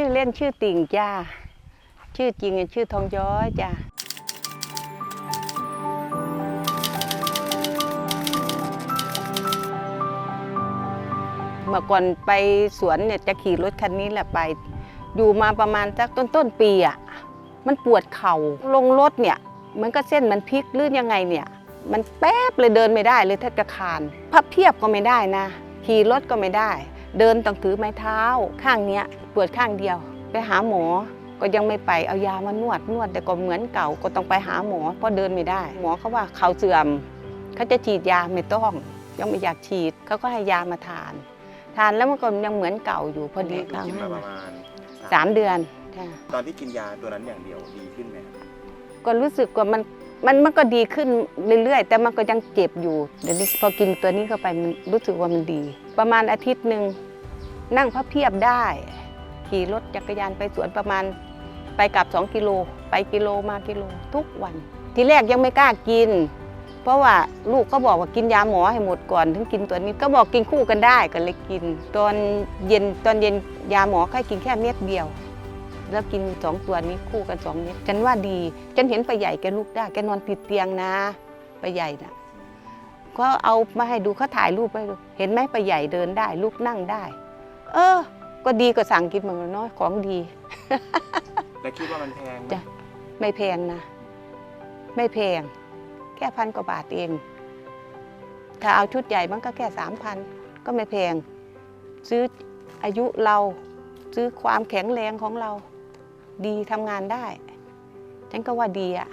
ชื่อเล่นชื่อติ่งจ้า ชื่อจริงชื่อทองย้อยจ้าเมื่อก่อนไปสวนเนี่ยจะขี่รถคันนี้แหละไป อยู่มาประมาณสักต้นต้นปีอะ มันปวดเข่าลงรถเนี่ย มันก็เส้นมันพลิกหรือยังไงเนี่ย มันแป๊บเลยเดินไม่ได้เลยถ้าจะคานพับเพียบก็ไม่ได้นะ ขี่รถก็ไม่ได้ เดินต้องถือไม้เท้า ข้างเนี้ยปวดข้างเดียว ไปหาหมอก็ยังไม่ไปเอายามานวดนวดแต่ก็เหมือนเก่าก็ต้องไปหาหมอเพราะเดินไม่ได้ หมอเขาว่าเข่าเสื่อมเขาจะฉีดยาไม่ต้อง ยังไม่อยากฉีดเขาก็ให้ยามาทาน ทานแล้วมันก็ยังเหมือนเก่าอยู่พอดีกิเขานให้มาปมาระมาณสามเดือนค่ะตอนที่กินยาตัวนั้นอย่างเดียวดีขึ้นไหมครับก็รู้สึกว่ามันมันมันก็ดีขึ้นเรื่อยๆ แต่มันก็ยังเจ็บอยู่เดี๋ยวนี้พอกินตัวนี้เข้าไปมันรู้สึกว่ามันดี ประมาณอาทิตย์หนึ่ง นั่งพับเพียบได้ ขี่รถจักรยานไปสวนประมาณไปกลับ 2 กิโล ไปกิโลมากิโลทุกวัน ทีแรกยังไม่กล้ากิน เพราะว่าลูกก็บอกว่ากินยาหมอให้หมดก่อน ถึงกินตัวนี้ก็บอกกินคู่กันได้ก็เลยกิน ตอนเย็นตอนเย็นยาหมอให้กินแค่เม็ดเดียว แล้วกินสองตัวนี้คู่กันสองเม็ดฉันว่าดีฉันเห็นปลาใหญ่แกลุกได้แกนอนติดเตียงนะปลาใหญ่น่ะก็เอามาให้ดูเขาถ่ายรูปให้ดูเห็นไหมปลาใหญ่เดินได้ลุกนั่งได้ เออ ก็ดีกว่าสั่งกินมันน้อยของดีแล้วคิดว่ามันแพงไหมจ้ะ ไม่แพงนะ ไม่แพง แค่พันกว่าบาทเอง ถ้าเอาชุดใหญ่มันก็แค่สามพันก็ไม่แพง ซื้ออายุเรา ซื้อความแข็งแรงของเรา ดีทำงานได้ ฉันก็ว่าดีอะ